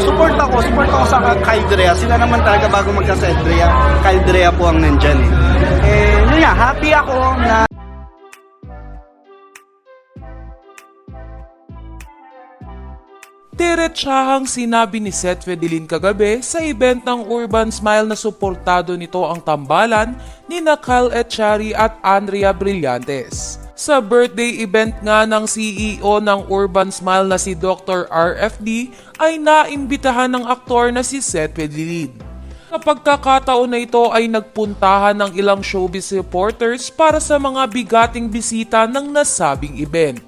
support ako, support ako sa Kyle Drea. Sila naman talaga bago magka sa Drea. Kyle po ang nandyan eh. Eh, yun nga, happy ako na Diretsahang sinabi ni Seth Fedelin kagabi sa event ng Urban Smile na suportado nito ang tambalan ni Kyle Echari at Andrea Brillantes. Sa birthday event nga ng CEO ng Urban Smile na si Dr. RFD ay naimbitahan ng aktor na si Seth Fedelin. Kapag kakataon na ito ay nagpuntahan ng ilang showbiz reporters para sa mga bigating bisita ng nasabing event.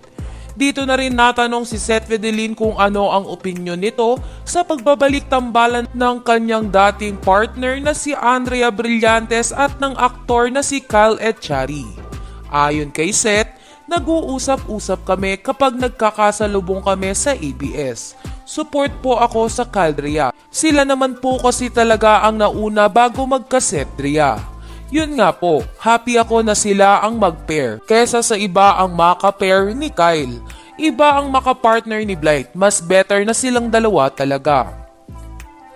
Dito na rin natanong si Seth Fedelin kung ano ang opinion nito sa pagbabalik tambalan ng kanyang dating partner na si Andrea Brillantes at ng aktor na si Kyle Echari. Ayon kay Seth, nag-uusap-usap kami kapag nagkakasalubong kami sa ABS. Support po ako sa Caldria. Sila naman po kasi talaga ang nauna bago magkasetria. Yun nga po, happy ako na sila ang mag-pair kesa sa iba ang maka-pair ni Kyle. Iba ang maka-partner ni Blight, mas better na silang dalawa talaga.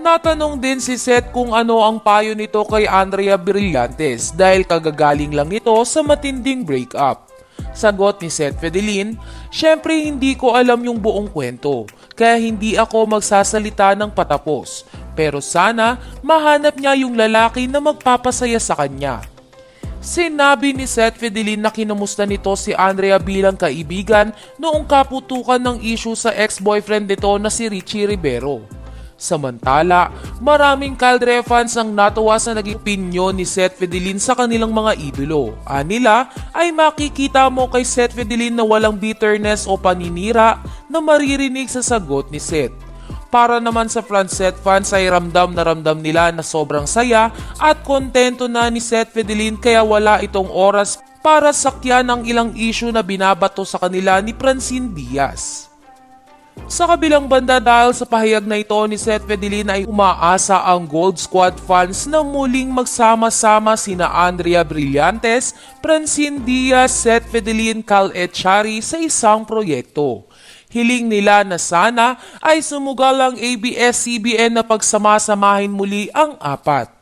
Natanong din si Seth kung ano ang payo nito kay Andrea Brillantes dahil kagagaling lang nito sa matinding breakup. Sagot ni Seth Fedelin, Syempre hindi ko alam yung buong kwento, kaya hindi ako magsasalita ng patapos. Pero sana mahanap niya yung lalaki na magpapasaya sa kanya. Sinabi ni Seth Fedelin na kinamusta nito si Andrea bilang kaibigan noong kaputukan ng issue sa ex-boyfriend nito na si Richie Rivero. Samantala, maraming Caldre fans ang natuwa sa naging opinyon ni Seth Fedelin sa kanilang mga idolo. Anila ay makikita mo kay Seth Fedelin na walang bitterness o paninira na maririnig sa sagot ni Seth. Para naman sa Francet fans ay ramdam na ramdam nila na sobrang saya at kontento na ni Seth Fedelin kaya wala itong oras para sakyan ang ilang issue na binabato sa kanila ni Francine Diaz. Sa kabilang banda dahil sa pahayag na ito ni Seth Fedelin ay umaasa ang Gold Squad fans na muling magsama-sama sina Andrea Brillantes, Francine Diaz, Seth Fedelin, Cal Echari sa isang proyekto. Hiling nila na sana ay sumugal ang ABS-CBN na pagsamasamahin muli ang apat.